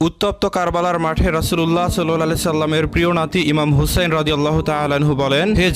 উত্তপ্ত কারবালার মাঠে রাসুল্লাহ সাল্লি সাল্লামের প্রিয় নাতি ইমাম হুসাইন রাজি আল্লাহ তালাহু বলেন, হে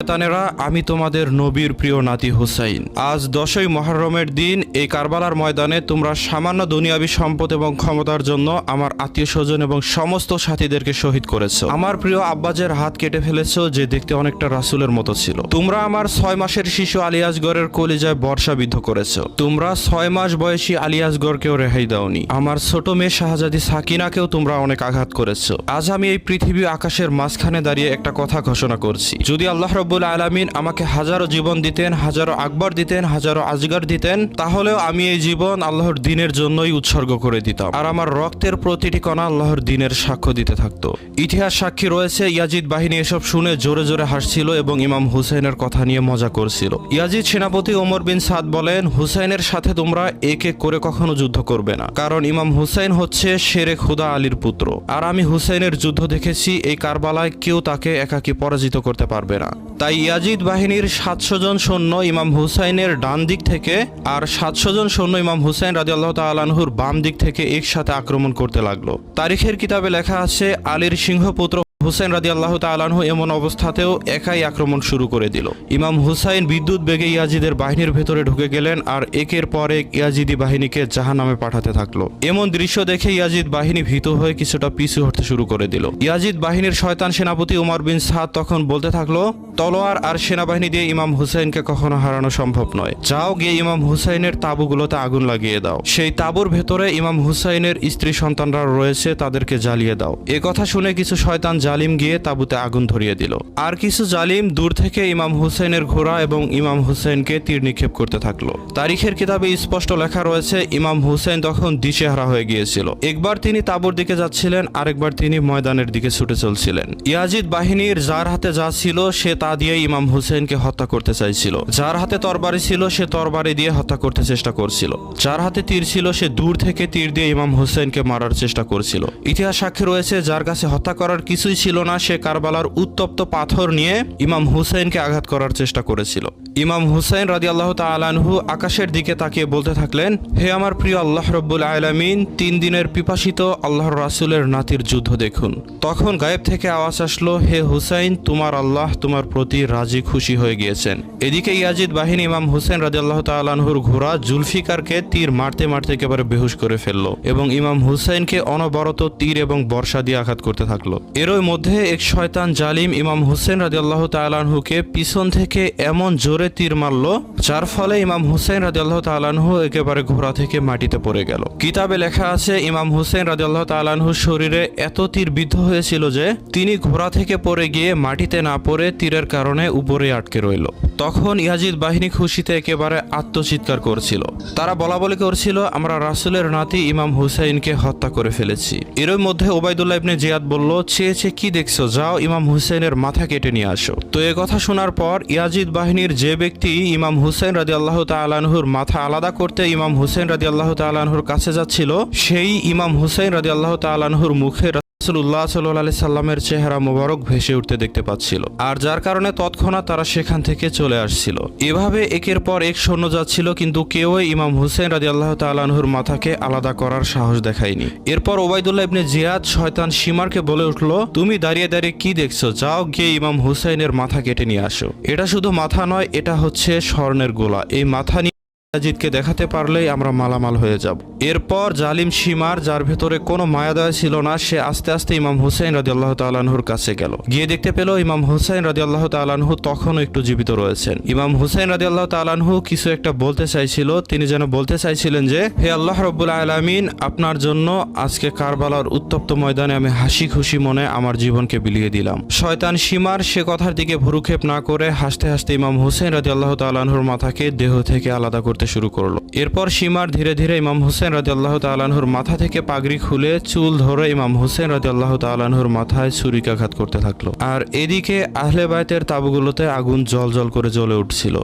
জানেরা, আমি তোমাদের নবীর প্রিয় নাতি হুসাইন। আজ দশই মহরমের দিন এই কারবালার ময়দানে তোমরা সামান্য দুনিয়াবী সম্পদ এবং ক্ষমতার জন্য আমার আত্মীয় স্বজন এবং সমস্ত সাথীদেরকে শহীদ করেছ। আমার প্রিয় আব্বাজের হাত কেটে ফেলেছো যে দেখতে অনেকটা রাসুলের মতো ছিল। তোমরা আমার ছয় মাসের শিশু আলিয়াসগড়ের কলিজায় বর্ষাবিদ্ধ করেছ। তোমরা ছয় মাস বয়সী আলিয়াসগড়কেও রেহাই দাওনি। আমার ছোট মেয়ে শাহজাদি সাকিনাকেও তোমরা অনেক আঘাত করেছ। আজ আমি এই পৃথিবী আকাশের মাঝখানে দাঁড়িয়ে একটা কথা ঘোষণা করছি। যদি আল্লাহ রব্বুল আলমিন আমাকে হাজারো জীবন দিতেন, হাজারো আকবর দিতেন, হাজারো আজগর দিতেন তাহলেও আমি এই জীবন আল্লাহর দিনের জন্যই উৎসর্গ করে দিতাম। আর আমার রক্তের প্রতিটি কণা আল্লাহর দিনের সাক্ষ্য দিতে থাকতো। ইতিহাস সাক্ষী রয়েছে, ইয়াজিদ বাহিনী এসব শুনে জোরে জোরে হাসছিল এবং ইমাম হুসাইনের কথা নিয়ে মজা করছিল। ইয়াজিদ সেনাপতি ওমর বিন সাদ বলেন, হুসাইনের সাথে তোমরা এক এক করে কখনো যুদ্ধ করবে না। কারণ ইমাম হুসাইন হচ্ছে শেরে খুদা আলীর পুত্র। আর আমি হুসাইনের যুদ্ধ দেখেছি, এই কারবালায় কেউ তাকে একাকী পরাজিত করতে পারবে না। তাই ইয়াজিদ বাহিনীর সাতশো জন সৈন্য ইমাম হুসাইনের ডান দিক থেকে আর সাতশো জন সৈন্য ইমাম হুসেন রাজি আল্লাহ তালাহুর বাম দিক থেকে একসাথে আক্রমণ করতে লাগল। তারিখের কিতাবে লেখা আছে, আলীর সিংহপুত্র হুসাইন রাজি আল্লাহ তালানহু এমন অবস্থাতেও একাই আক্রমণ শুরু করে দিল। ইমাম হুসাইন বিদ্যুৎ বেগে ইয়াজিদের বাহিনীর ভেতরে ঢুকে গেলেন আর একের পর এক ইয়াজিদি বাহিনীকে জাহান্নামে পাঠাতে থাকল। এমন দৃশ্য দেখে ইয়াজিদ বাহিনী ভীত হয়ে কিছুটা পিছু হতে শুরু করে দিল। ইয়াজিদ বাহিনীর শয়তান সেনাপতি উমর বিন সাদ তখন বলতে থাকল, তলোয়ার আর সেনাবাহিনী দিয়ে ইমাম হুসাইনকে কখনো হারানো সম্ভব নয়। যাও গিয়ে ইমাম হুসাইনের তাঁবুগুলোতে আগুন লাগিয়ে দাও। সেই তাঁবুর ভেতরে ইমাম হুসাইনের স্ত্রী সন্তানরা রয়েছে, তাদেরকে জ্বালিয়ে দাও। এ কথা শুনে কিছু শয়তান জালিম গিয়ে তাঁবুতে আগুন ধরিয়ে দিল। আর কিছু জালিম দূর থেকে ইমাম হুসাইনের ঘোড়া এবং ইমাম হুসাইনকে তীর নিক্ষেপ করতে থাকল। তারিখের কিতাবে স্পষ্ট লেখা রয়েছে, ইমাম হুসাইন তখন দিশেহারা হয়ে গিয়েছিল। একবার তিনি তাঁবুর দিকে যাচ্ছিলেন, আরেকবার তিনি ময়দানের দিকে ছুটে চলছিলেন। ইয়াজিদ বাহিনীর যার হাতে যা ছিল, সে তা দিয়ে ইমাম হুসেনকে হত্যা করতে চাইছিল। যার হাতে তরবারি ছিল, সে তরবারি দিয়ে হত্যা করতে চেষ্টা করছিল। যার হাতে তীর ছিল, সে দূর থেকে তীর দিয়ে ইমাম হুসেনকে মারার চেষ্টা করছিল। ইতিহাস সাক্ষী রয়েছে, যার কাছে হত্যা করার কিছুই ছিল না সে কারবালার উত্তপ্ত পাথর নিয়ে ইমাম হুসেনকে আঘাত করার চেষ্টা করেছিল। ইমাম হুসাইন রাজি আল্লাহ তালানহু আকাশের দিকে তাকিয়ে বলতে থাকলেন, হে আমার প্রিয় আল্লাহ রব্বুল আলামিন, তিন দিনের পিপাসিত আল্লাহর রাসুলের নাতির যুদ্ধ দেখুন। তখন গায়েব থেকে আওয়াজ আসলো, হে হুসাইন, তোমার আল্লাহ তোমার প্রতি রাজি খুশি হয়ে গিয়েছেন। এদিকে ইয়াজিদ বাহিনী ইমাম হুসেন রাজি আল্লাহ তালানহুর ঘোড়া জুলফিকারকে তীর মারতে মারতে একেবারে বেহুশ করে ফেলল এবং ইমাম হুসাইনকে অনবরত তীর এবং বর্ষা দিয়ে আঘাত করতে থাকল। এরই মধ্যে এক শয়তান জালিম ইমাম হুসেন রাজি আল্লাহ তালানহুকে পিছন থেকে এমন জোরে তীর মারল, যার ফলে ইমাম হুসেন রাজি আল্লাহ তালানহু একেবারে ঘোড়া থেকে মাটিতে পড়ে গেল। কিতাবে লেখা আছে, ইমাম হুসেন রাজি আল্লাহ তালানহুর শরীরে এত তীর বিদ্ধ হয়েছিল যে, তিনি ঘোড়া থেকে পড়ে গিয়ে মাটিতে না পড়ে তীরের কারণে উপরে আটকে রইল। তখন ইয়াজিদ বাহিনী খুশিতে একেবারে আত্মচিৎকার করছিল। তারা বলা বলি করছিল, আমরা রাসুলের নাতি ইমাম হুসাইনকে হত্যা করে ফেলেছি। এর মধ্যে ওবায়দুল্লাহ ইবনে জিয়াদ বলল চেয়েছে কি দেখছ? যাও ইমাম হুসেনের মাথা কেটে নিয়ে আসো। তো এ কথা শোনার পর ইয়াজিদ বাহিনীর যে ব্যক্তি ইমাম হুসেন রাজি আল্লাহ তালানহুর মাথা আলাদা করতে ইমাম হুসেন রাজি আল্লাহ তালানহুর কাছে যাচ্ছিল, সেই ইমাম হুসেন রাজি আল্লাহ তালানহুর মুখে রাসুল্লাহ সাল্লাহ সাল্লামের চেহারা মোবারক ভেসে উঠতে দেখতে পাচ্ছিল। আর যার কারণে তৎক্ষণাৎ তারা সেখান থেকে চলে আসছিল। এভাবে একের পর এক সৈন্য যাচ্ছিল, কিন্তু কেউই ইমাম হুসেন রাজি আল্লাহ তালানহুর মাথাকে আলাদা করার সাহস দেখায়নি। এরপর ওবায়দুল্লাহ ইবনে জিয়াদ শয়তান সীমারকে বলে উঠল, তুমি দাঁড়িয়ে দাঁড়িয়ে কি দেখছ? যাও গিয়ে ইমাম হুসাইনের মাথা কেটে নিয়ে আসো। এটা শুধু মাথা নয়, এটা হচ্ছে স্বর্ণের গোলা। এই মাথা ইয়াজিদকে দেখাতে পারলেই আমরা মালামাল হয়ে যাব। এরপর জালিম সীমার, যার ভেতরে কোনো মায়াদয় ছিল না, সে আস্তে আস্তে ইমাম হুসাইন রাজি আল্লাহ তালাহুর কাছে গেল। গিয়ে দেখতে পেল ইমাম হুসাইন রাজি আল্লাহ তালাহু তখনও একটু জীবিত রয়েছেন। ইমাম হুসাইন রাজি আল্লাহ তালাহু কিছু একটা বলতে চাইছিল। তিনি যেন বলতে চাইছিলেন যে, হে আল্লাহ রব্বুল আলমিন, আপনার জন্য আজকে কারবালার উত্তপ্ত ময়দানে আমি হাসি খুশি মনে আমার জীবনকে বিলিয়ে দিলাম। শয়তান সীমার সে কথার দিকে ভুরুক্ষেপ না করে হাসতে হাসতে ইমাম হুসেন রাজি আল্লাহ তালাহুর মাথাকে দেহ থেকে আলাদা করতে শুরু করল। এরপর সীমার ধীরে ধীরে ইমাম হোসেন রাজি আল্লাহ তালাহুর মাথা থেকে পাগড়ি খুলে চুল ধরে ইমাম হোসেন রাজি আল্লাহ তালাহুর মাথায় ছুরিকাঘাত করতে থাকল। আর এদিকে আহলে বায়তের তাবুগুলোতে আগুন জল জল করে জ্বলে উঠছিল।